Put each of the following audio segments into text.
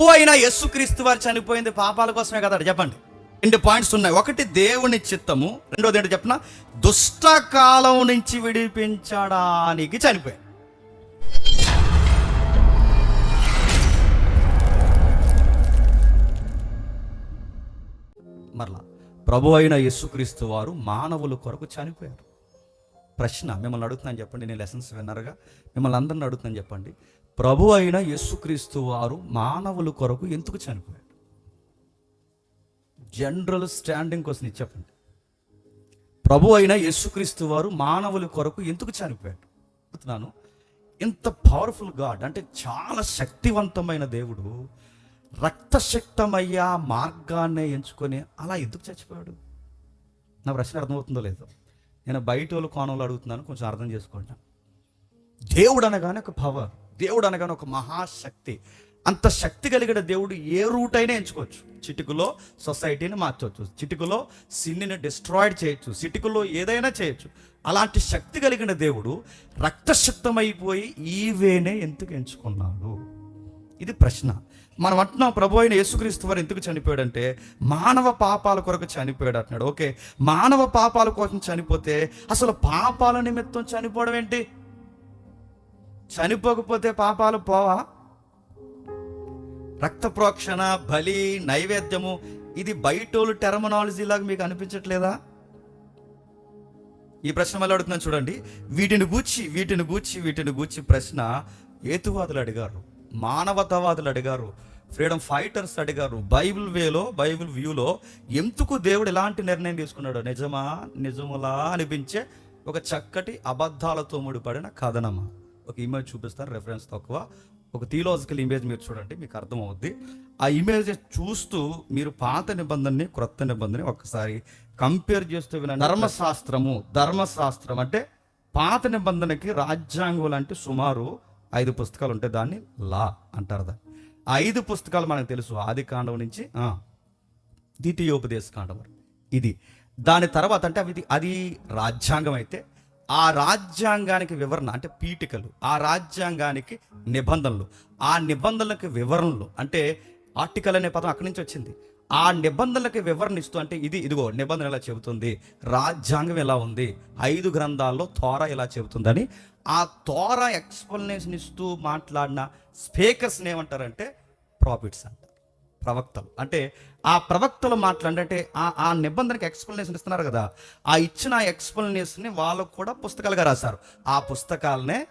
అయినా అయిన యేసుక్రీస్తు వారు చనిపోయింది పాపాల కోసమే కదా చెప్పండి. రెండు పాయింట్స్ ఉన్నాయి. ఒకటి దేవుని చిత్తము రెండోది ఏంటో చెప్పిన? దుష్టకాలం నుంచి విడిపించడానికి చనిపోయాడు. మరలా ప్రభు అయిన యేసుక్రీస్తు వారు మానవుల కొరకు చనిపోయారు. ప్రశ్న మిమ్మల్ని అడుగుతున్నాను చెప్పండి నేను లెసన్స్ విన్నారుగా. మిమ్మల్ని అందరిని అడుగుతున్నాను చెప్పండి. ప్రభు అయిన యేసుక్రీస్తు వారు మానవుల కొరకు ఎందుకు చనిపోయాడు జనరల్ స్టాండింగ్ కోసం చెప్పండి. ప్రభు అయిన యేసుక్రీస్తు వారు మానవుల కొరకు ఎందుకు చనిపోయాడు చెప్తున్నాను. ఇంత పవర్ఫుల్ గాడ్ అంటే చాలా శక్తివంతమైన దేవుడు రక్తశక్తమయ్యా మార్గాన్ని ఎంచుకొని అలా ఎందుకు చచ్చిపోయాడు? నా ప్రశ్న అర్థమవుతుందో లేదో? నేను బయట వాళ్ళు కోణంలో అడుగుతున్నాను కొంచెం అర్థం చేసుకోండి. దేవుడు అనగానే ఒక పవర్ దేవుడు అనగానే ఒక మహాశక్తి. అంత శక్తి కలిగిన దేవుడు ఏ రూట్ అయినా ఎంచుకోవచ్చు. చిటికలో సొసైటీని మార్చవచ్చు చిటికలో సిన్నిని డిస్ట్రాయిడ్ చేయొచ్చు చిటికలో ఏదైనా చేయొచ్చు. అలాంటి శక్తి కలిగిన దేవుడు రక్తశక్తమైపోయి ఈవేనే ఎందుకు ఎంచుకున్నాడు? ఇది ప్రశ్న. మనం అంటున్నాం ప్రభు అయిన యేసుక్రీస్తు వారు ఎందుకు చనిపోయాడంటే మానవ పాపాల కొరకు చనిపోయాడు అంటున్నాడు. ఓకే మానవ పాపాల కోసం చనిపోతే అసలు పాపాల నిమిత్తం చనిపోవడం ఏంటి? చనిపోకపోతే పాపాలు పోవా? రక్త ప్రోక్షణ బలి నైవేద్యము ఇది బయటోలు టెర్మినాలజీ లాగా మీకు అనిపించట్లేదా? ఈ ప్రశ్న మళ్ళీ అడుగుతున్నాను చూడండి. వీటిని గూర్చి వీటిని గూర్చి వీటిని గూర్చి ప్రశ్న ఏతువాదులు అడిగారు మానవతావాదులు అడిగారు ఫ్రీడమ్ ఫైటర్స్ అడిగారు బైబిల్ వేలో బైబిల్ వ్యూలో ఎందుకు దేవుడు ఎలాంటి నిర్ణయం తీసుకున్నాడు? నిజమా? నిజములా? అనిపించే ఒక చక్కటి అబద్ధాలతో ముడిపడిన కథనమా ఒక ఇమేజ్ చూపిస్తాను రెఫరెన్స్ తక్కువ. ఒక థియలాజికల్ ఇమేజ్ మీరు చూడండి మీకు అర్థమవుద్ది. ఆ ఇమేజ్ చూస్తూ మీరు పాత నిబంధనని క్రొత్త నిబంధనని ఒకసారి కంపేర్ చేస్తూ వినండి. ధర్మశాస్త్రము ధర్మశాస్త్రం అంటే పాత నిబంధనకి రాజ్యాంగం లాంటి సుమారు ఐదు పుస్తకాలు ఉంటాయి దాన్ని లా అంటారు దాన్ని. ఆ ఐదు పుస్తకాలు మనకు తెలుసు. ఆది కాండం నుంచి ద్వితీయోపదేశ కాండం ఇది. దాని తర్వాత అంటే అది అది రాజ్యాంగం అయితే ఆ రాజ్యాంగానికి వివరణ అంటే పీఠికలు ఆ రాజ్యాంగానికి నిబంధనలు. ఆ నిబంధనలకు వివరణలు అంటే ఆర్టికల్ అనే పదం అక్కడి నుంచి వచ్చింది. ఆ నిబంధనలకు వివరణ ఇస్తూ అంటే ఇది ఇదిగో నిబంధన ఎలా చెబుతుంది? రాజ్యాంగం ఎలా ఉంది? ఐదు గ్రంథాల్లో తోర ఎలా చెబుతుందని. ఆ తోర ఎక్స్ప్లెనేషన్ ఇస్తూ మాట్లాడిన స్పీకర్స్ని ఏమంటారంటే ప్రాఫిట్స్ అంటారు ప్రవక్తలు. అంటే ఆ ప్రవక్తలు మాట్లాడంటే ఆ ఆ నిబంధనకి ఎక్స్ప్లెనేషన్ ఇస్తున్నారు కదా ఆ ఇచ్చిన ఎక్స్ప్లెనేషన్ని వాళ్ళకు కూడా పుస్తకాలుగా రాశారు. ఆ పుస్తకాలనే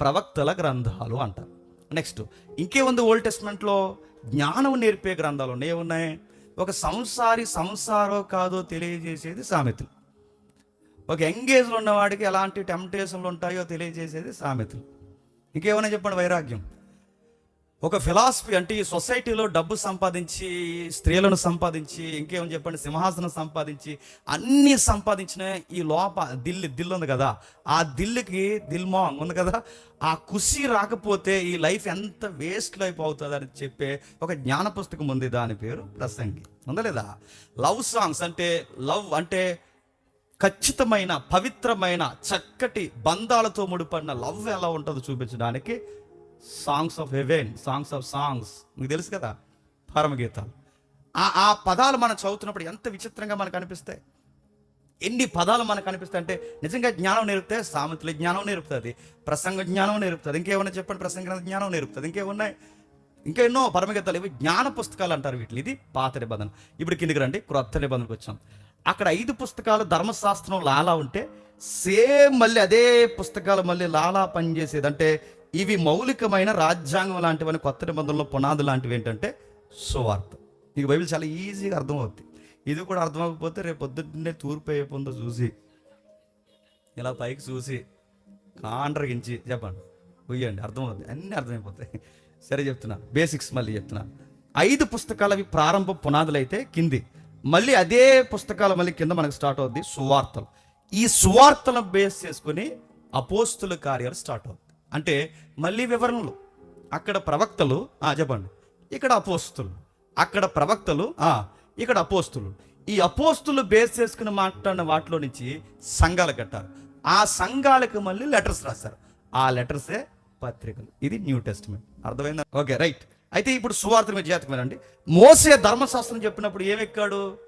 ప్రవక్తల గ్రంథాలు అంటారు. నెక్స్ట్ ఇంకేముంది ఓల్డ్ టెస్ట్మెంట్లో జ్ఞానం నేర్పే గ్రంథాలు ఉన్నాయి ఏమున్నాయి? ఒక సంసారి సంసారో కాదో తెలియజేసేది సామెతలు. ఒక ఎంగేజ్లో ఉన్నవాడికి ఎలాంటి టెంప్టేషన్లు ఉంటాయో తెలియజేసేది సామెతలు. ఇంకేమైనా చెప్పండి వైరాగ్యం? ఒక ఫిలాసఫీ అంటే ఈ సొసైటీలో డబ్బు సంపాదించి స్త్రీలను సంపాదించి ఇంకేమని చెప్పండి సింహాసనం సంపాదించి అన్నీ సంపాదించిన ఈ లోప దిల్లి దిల్ ఉంది కదా. ఆ దిల్లుకి దిల్మాంగ్ ఉంది కదా. ఆ కుషి రాకపోతే ఈ లైఫ్ ఎంత వేస్ట్ లైఫ్ అవుతుంది అని చెప్పే ఒక జ్ఞాన పుస్తకం ఉంది దాని పేరు ప్రసంగి. ఉందా లేదా? లవ్ సాంగ్స్ అంటే లవ్ అంటే ఖచ్చితమైన పవిత్రమైన చక్కటి బంధాలతో ముడిపడిన లవ్ ఎలా ఉంటుందో చూపించడానికి songs of heaven songs of songs మీకు తెలుసు కదా? పరమగీతాలు. ఆ ఆ పదాలు మనం చదువుతున్నప్పుడు ఎంత విచిత్రంగా మనకు అనిపిస్తాయి? ఎన్ని పదాలు మనకు అనిపిస్తాయి అంటే నిజంగా జ్ఞానం నేర్పితే సామెతల జ్ఞానం నేర్పుతుంది ప్రసంగ జ్ఞానం నేర్పుతుంది ఇంకేమన్నా చెప్పండి ప్రసంగ జ్ఞానం నేర్పుతుంది ఇంకేమున్నాయి? ఇంకా ఎన్నో పరమగీతాలు ఇవి జ్ఞాన పుస్తకాలు అంటారు వీటిని. ఇది పాత నిబంధన. ఇప్పుడు కిందికి రండి క్రొత్త నిబంధనకు వచ్చాం. అక్కడ ఐదు పుస్తకాలు ధర్మశాస్త్రం లాలా ఉంటే సేమ్ మళ్ళీ అదే పుస్తకాలు మళ్ళీ లాలా పనిచేసేది అంటే ఇవి మౌలికమైన రాజ్యాంగం లాంటివని కొత్త నిబంధనలో పునాది లాంటివి ఏంటంటే సువార్త. నీకు బైబిల్ చాలా ఈజీగా అర్థమవుతుంది ఇది కూడా అర్థమవకపోతే రేపు పొద్దున్నే తూర్పు అయిపోతుందో చూసి ఇలా పైకి చూసి కాండ్రగించి చెప్పండి ఉయ్యండి అర్థమవుతుంది అన్నీ అర్థమైపోతాయి. సరే చెప్తున్నా. బేసిక్స్ మళ్ళీ చెప్తున్నా. ఐదు పుస్తకాలు అవి ప్రారంభ పునాదులు అయితే కింది. మళ్ళీ అదే పుస్తకాలు మళ్ళీ కింద మనకు స్టార్ట్ అవుద్ది సువార్తలు. ఈ సువార్తలను బేస్ చేసుకుని అపోస్తుల కార్యాలు స్టార్ట్ అవుతుంది అంటే మళ్ళీ వివరణలు. అక్కడ ప్రవక్తలు ఆ చెప్పండి. ఇక్కడ అపోస్తులు. అక్కడ ప్రవక్తలు ఆ ఇక్కడ అపోస్తులు. ఈ అపోస్తులు బేస్ చేసుకుని మాట్లాడిన వాటిలో నుంచి సంఘాలు కట్టారు. ఆ సంఘాలకు మళ్ళీ లెటర్స్ రాశారు. ఆ లెటర్సే పత్రికలు. ఇది న్యూ టెస్ట్మెంట్. అర్థమైందా? Okay right. అయితే ఇప్పుడు సువార్త మీద జాతకం మోసే ధర్మశాస్త్రం చెప్పినప్పుడు ఏమెక్కాడు?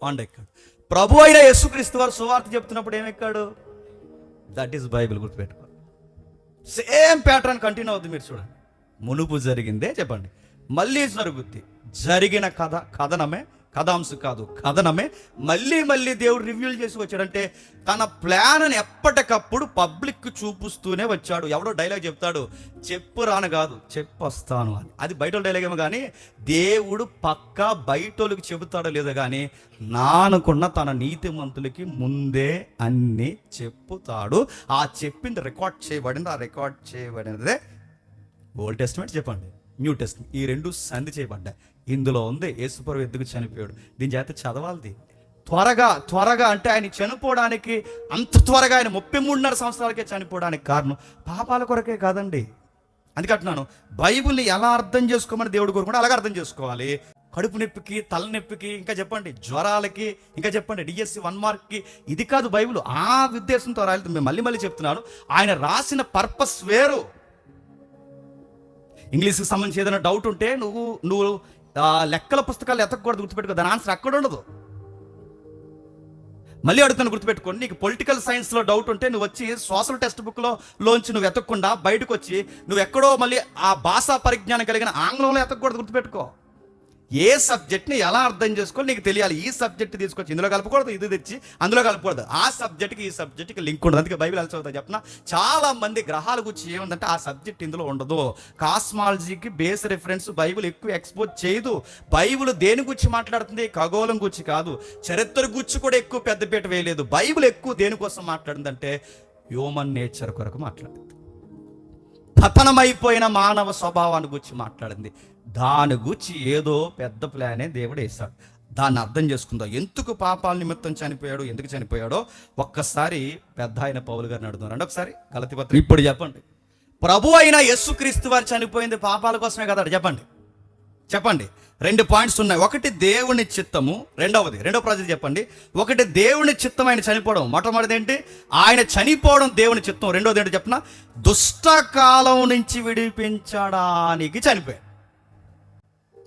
కొండ ఎక్కాడు ప్రభు అయిన యేసుక్రీస్తు వారు సువార్త చెప్తున్నప్పుడు ఏమెక్కాడు? దట్ ఈస్ బైబిల్ గుర్తుపెట్టు సేమ్ ప్యాటర్న్ కంటిన్యూ అవుతుంది మీరు చూడండి. మునుపు జరిగిందే చెప్పండి. మళ్ళీ జరుగుద్ది. జరిగిన కథ కథనమే కథాంశం కాదు కథనమే. మళ్ళీ మళ్ళీ దేవుడు రివ్యూల్ చేసి వచ్చాడంటే తన ప్లాన్ ఎప్పటికప్పుడు పబ్లిక్ చూపిస్తూనే వచ్చాడు. ఎవడో డైలాగ్ చెప్తాడు చెప్పు రాను కాదు చెప్పొస్తాను అని. అది బయట డైలాగ్ ఏమో కానీ దేవుడు పక్కా బయటోళ్ళకి చెబుతాడో లేదో కానీ నానుకున్న తన నీతిమంతులకి ముందే అన్ని చెప్పుతాడు. ఆ చెప్పింది రికార్డ్ చేయబడింది ఆ రికార్డ్ చేయబడినదే ఓల్డ్ టెస్ట్మెంట్ చెప్పండి. న్యూ టెస్ట్మెంట్ ఈ రెండు సంధి చేయబడ్డాయి. ఇందులో ఉంది. యేసుపరు ఎందుకు చనిపోయాడు? దీని చేత చదవాలిది. త్వరగా త్వరగా అంటే ఆయన చనిపోవడానికి అంత త్వరగా ఆయన ముప్పై మూడున్నర సంవత్సరాలకే చనిపోవడానికి కారణం పాపాల కొరకే కాదండి. అందుకంటున్నాను బైబిల్ని ఎలా అర్థం చేసుకోమని దేవుడు కోరుకుంటే అలాగే అర్థం చేసుకోవాలి. కడుపు నొప్పికి తలనొప్పికి ఇంకా చెప్పండి జ్వరాలకి ఇంకా చెప్పండి డిఎస్సి వన్ మార్క్కి. ఇది కాదు బైబిల్. ఆ ఉద్దేశంతో రాయలేదు. మేము మళ్ళీ మళ్ళీ చెప్తున్నాను ఆయన రాసిన పర్పస్ వేరు. ఇంగ్లీష్కి సంబంధించి ఏదైనా డౌట్ ఉంటే నువ్వు నువ్వు లెక్కల పుస్తకాలు ఎతకూడదు గుర్తుపెట్టుకో. దాని ఆన్సర్ అక్కడ ఉండదు. మళ్ళీ అడుగుతాను గుర్తుపెట్టుకోండి నీకు పొలిటికల్ సైన్స్లో డౌట్ ఉంటే నువ్వు వచ్చి సోషల్ టెక్స్ట్ బుక్లో లోంచి నువ్వు ఎతకకుండా బయటకు వచ్చి నువ్వు ఎక్కడో మళ్ళీ ఆ భాషా పరిజ్ఞానం కలిగిన ఆంగ్లంలో ఎతకూడదు గుర్తుపెట్టుకో. ఏ సబ్జెక్ట్ని ఎలా అర్థం చేసుకోవాలి నీకు తెలియాలి. ఈ సబ్జెక్ట్ తీసుకొచ్చి ఇందులో కలపకూడదు ఇది తెచ్చి అందులో కలపకూడదు ఆ సబ్జెక్ట్కి ఈ సబ్జెక్ట్కి లింక్ ఉండదు. అందుకే బైబిల్ అలసి అవుతుంది చెప్పిన? చాలా మంది గ్రహాల గురించి ఏముందంటే ఆ సబ్జెక్ట్ ఇందులో ఉండదు. కాస్మాలజీకి బేస్ రిఫరెన్స్ బైబిల్ ఎక్కువ ఎక్స్పోజ్ చేయదు. బైబిల్ దేని గురించి మాట్లాడుతుంది? ఖగోళం గురించి కాదు. చరిత్ర గురించి కూడా ఎక్కువ పెద్దపీట వేయలేదు. బైబిల్ ఎక్కువ దేనికోసం మాట్లాడిందంటే హ్యూమన్ నేచర్ కొరకు మాట్లాడింది పతనమైపోయిన మానవ స్వభావాన్ని గురించి మాట్లాడింది. దాని గురించి ఏదో పెద్ద ప్లానే దేవుడు వేశాడు. దాన్ని అర్థం చేసుకుందాం. ఎందుకు పాపాల నిమిత్తం చనిపోయాడు? ఎందుకు చనిపోయాడో ఒక్కసారి పెద్ద ఆయన పౌలు గారిని అడుగుతున్నారండి ఒకసారి. గలతి పత్రం ఇప్పుడు చెప్పండి. ప్రభు అయిన యేసుక్రీస్తు వారు చనిపోయింది పాపాల కోసమే కదా చెప్పండి. చెప్పండి. రెండు పాయింట్స్ ఉన్నాయి. ఒకటి దేవుని చిత్తము రెండవది రెండవ ప్రాజెక్ట్ చెప్పండి. ఒకటి దేవుని చిత్తం ఆయన చనిపోవడం. మొట్టమొదటిది ఏంటి? ఆయన చనిపోవడం దేవుని చిత్తం. రెండవది ఏంటి చెప్పిన? దుష్టకాలం నుంచి విడిపించడానికి చనిపోయాడు.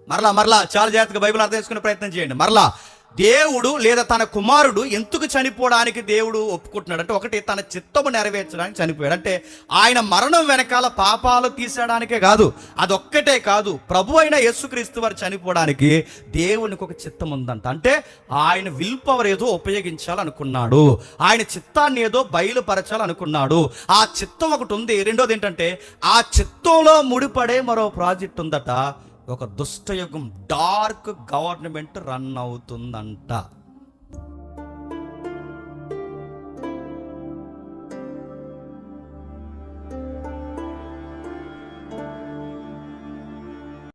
మరలా మరలా చాలా జాగ్రత్తగా బైబిల్ అర్థం చేసుకునే ప్రయత్నం చేయండి. మరలా దేవుడు లేదా తన కుమారుడు ఎందుకు చనిపోవడానికి దేవుడు ఒప్పుకుంటున్నాడు? అంటే ఒకటి తన చిత్తము నెరవేర్చడానికి చనిపోయాడు. అంటే ఆయన మరణం వెనకాల పాపాలు తీసేయడానికే కాదు అదొక్కటే కాదు. ప్రభు అయిన యేసుక్రీస్తు వారు చనిపోవడానికి దేవునికి ఒక చిత్తం ఉందంట. అంటే ఆయన విల్ పవర్ ఏదో ఉపయోగించాలనుకున్నాడు. ఆయన చిత్తాన్ని ఏదో బయలుపరచాలనుకున్నాడు. ఆ చిత్తం ఒకటి ఉంది. రెండోది ఏంటంటే ఆ చిత్తంలో ముడిపడే మరో ప్రాజెక్ట్ ఉందట. ఒక దుష్టయుగం డార్క్ గవర్నమెంట్ రన్ అవుతుందంట.